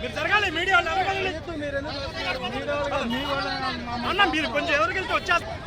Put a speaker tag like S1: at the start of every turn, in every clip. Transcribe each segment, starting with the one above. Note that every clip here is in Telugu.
S1: మీరు జరగాలి మీడియా వాళ్ళు అన్న మీరు కొంచెం ఎవరికి వెళ్తే వచ్చేస్తారు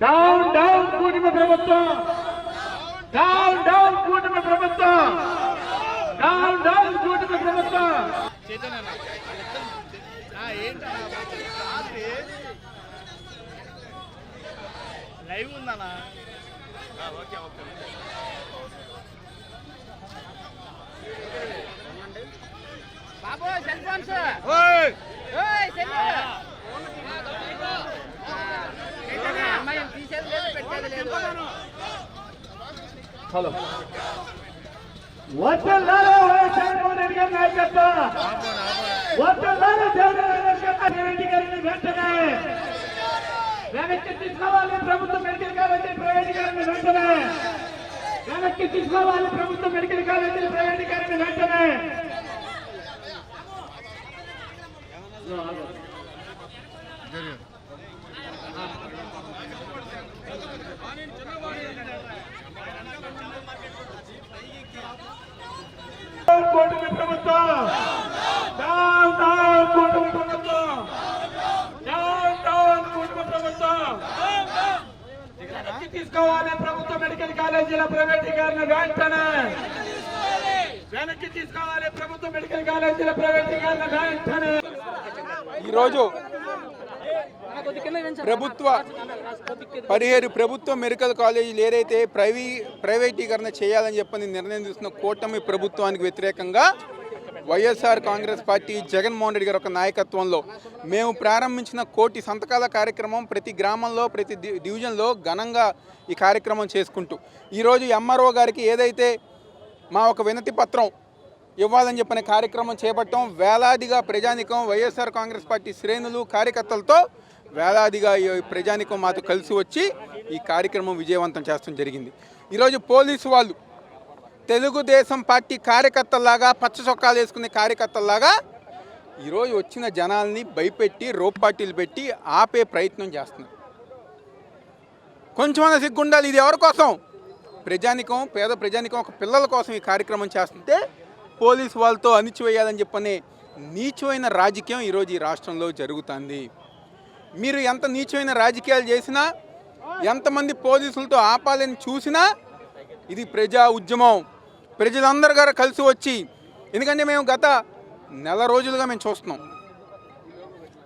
S2: డౌన్ డౌన్ కూటమి ప్రభుత్వం. డౌన్ డౌన్ కూటమి ప్రభుత్వం. డౌన్ డౌన్ కూటమి ప్రభుత్వం.
S1: లైవ్ ఉందన్నా
S3: బాబు సెల్ ఫోన్స్.
S1: ఓయ్!
S3: ఓయ్ సెల్ అమ్మాయి తీసేది లేదు పెట్టేది లేదు
S2: హలో వద్దలారా వైఎస్ జగన్మోహన్ రెడ్డి గారి నాయకత్వం వద్దలారా జగన్మోహన్ రెడ్డి గారిని వెంటనే వెనక్కి తీసుకోవాలి ప్రభుత్వ మెడికల్ కాలేజీ ప్రైవేటీకరణ వెంటనే వెనక్కి తీసుకోవాలి ప్రభుత్వ మెడికల్ కాలేజీ ప్రైవేటీకరణ వెంటనే కూటమి ప్రభుత్వం డౌన్ డౌన్ కూటమి ప్రభుత్వం డౌన్ డౌన్ కూటమి ప్రభుత్వం తీసుకోవాలి ప్రభుత్వ మెడికల్ కాలేజీల ప్రైవేటీకరణ వెంటనే. వెనక్కి తీసుకోవాలి ప్రభుత్వ మెడికల్ కాలేజీల ప్రైవేటీకరణ వెంటనే.
S4: ఈరోజు ప్రభుత్వ పదిహేడు ప్రభుత్వ మెడికల్ కాలేజీలు ఏదైతే ప్రైవీ ప్రైవేటీకరణ చేయాలని చెప్పని నిర్ణయం తీసుకున్న కూటమి ప్రభుత్వానికి వ్యతిరేకంగా వైఎస్ఆర్ కాంగ్రెస్ పార్టీ జగన్మోహన్ రెడ్డి గారి ఒక నాయకత్వంలో మేము ప్రారంభించిన కోటి సంతకాల కార్యక్రమం ప్రతి గ్రామంలో ప్రతి డివిజన్లో ఘనంగా ఈ కార్యక్రమం చేసుకుంటూ ఈరోజు ఎంఆర్ఓ గారికి ఏదైతే మా ఒక వినతి పత్రం ఇవ్వాలని చెప్పిన కార్యక్రమం చేపట్టడం వేలాదిగా ప్రజానికం వైఎస్ఆర్ కాంగ్రెస్ పార్టీ శ్రేణులు కార్యకర్తలతో వేలాదిగా ప్రజానికం మాతో కలిసి వచ్చి ఈ కార్యక్రమం విజయవంతం చేస్తడం జరిగింది. ఈరోజు పోలీసు వాళ్ళు తెలుగుదేశం పార్టీ కార్యకర్తల్లాగా పచ్చ చొక్కాలు వేసుకునే కార్యకర్తల్లాగా ఈరోజు వచ్చిన జనాల్ని భయపెట్టి రోప్ పార్టీలు పెట్టి ఆపే ప్రయత్నం చేస్తున్నారు. కొంచెం సిగ్గుండాలి ఇది ఎవరి కోసం? ప్రజానికం పేద ప్రజానికం ఒక పిల్లల కోసం ఈ కార్యక్రమం చేస్తుంటే పోలీసు వాళ్ళతో అణిచివేయాలని చెప్పనే నీచమైన రాజకీయం ఈరోజు ఈ రాష్ట్రంలో జరుగుతుంది. మీరు ఎంత నీచమైన రాజకీయాలు చేసినా ఎంతమంది పోలీసులతో ఆపాలని చూసినా ఇది ప్రజా ఉద్యమం. ప్రజలందరూ గారు కలిసి వచ్చి ఎందుకంటే మేము గత నెల రోజులుగా మేము చూస్తున్నాం.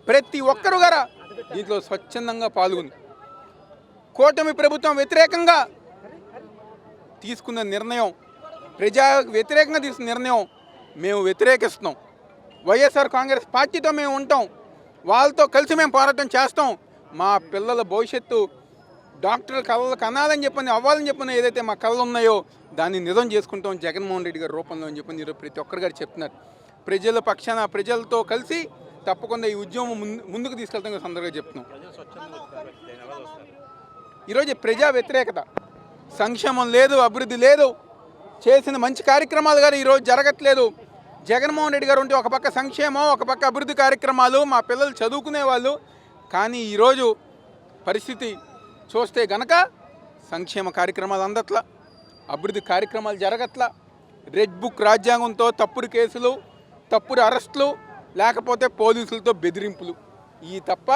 S4: ప్రతి ఒక్కరు గారా దీంట్లో స్వచ్ఛందంగా పాల్గొని కూటమి ప్రభుత్వం వ్యతిరేకంగా తీసుకున్న నిర్ణయం ప్రజా వ్యతిరేకంగా తీసుకున్న నిర్ణయం మేము వ్యతిరేకిస్తున్నాం. వైఎస్ఆర్ కాంగ్రెస్ పార్టీతో మేము ఉంటాం. వాళ్ళతో కలిసి మేము పోరాటం చేస్తాం. మా పిల్లల భవిష్యత్తు డాక్టర్ కళలు కనాలని చెప్పని అవ్వాలని చెప్పని ఏదైతే మా కళలు ఉన్నాయో దాన్ని నిజం చేసుకుంటాం జగన్మోహన్ రెడ్డి గారి రూపంలో అని చెప్పని ఈరోజు ప్రతి ఒక్కరు గారు చెప్తున్నారు ప్రజల పక్షాన ప్రజలతో కలిసి తప్పకుండా ఈ ఉద్యమం ముందు ముందుకు తీసుకెళ్తాం సందర్భంగా చెప్తున్నాం. ఈరోజు ప్రజా వ్యతిరేకత. సంక్షేమం లేదు అభివృద్ధి లేదు చేసిన మంచి కార్యక్రమాలు గారు ఈరోజు జరగట్లేదు. జగన్మోహన్ రెడ్డి గారు ఉంటే ఒక పక్క సంక్షేమం ఒక పక్క అభివృద్ధి కార్యక్రమాలు మా పిల్లలు చదువుకునే వాళ్ళు కానీ ఈరోజు పరిస్థితి చూస్తే గనక సంక్షేమ కార్యక్రమాలు అందట్లా అభివృద్ధి కార్యక్రమాలు జరగట్లా రెడ్ బుక్ రాజ్యాంగంతో తప్పుడు కేసులు తప్పుడు అరెస్టులు లేకపోతే పోలీసులతో బెదిరింపులు. ఈ తప్ప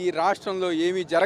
S4: ఈ రాష్ట్రంలో ఏమీ జరగ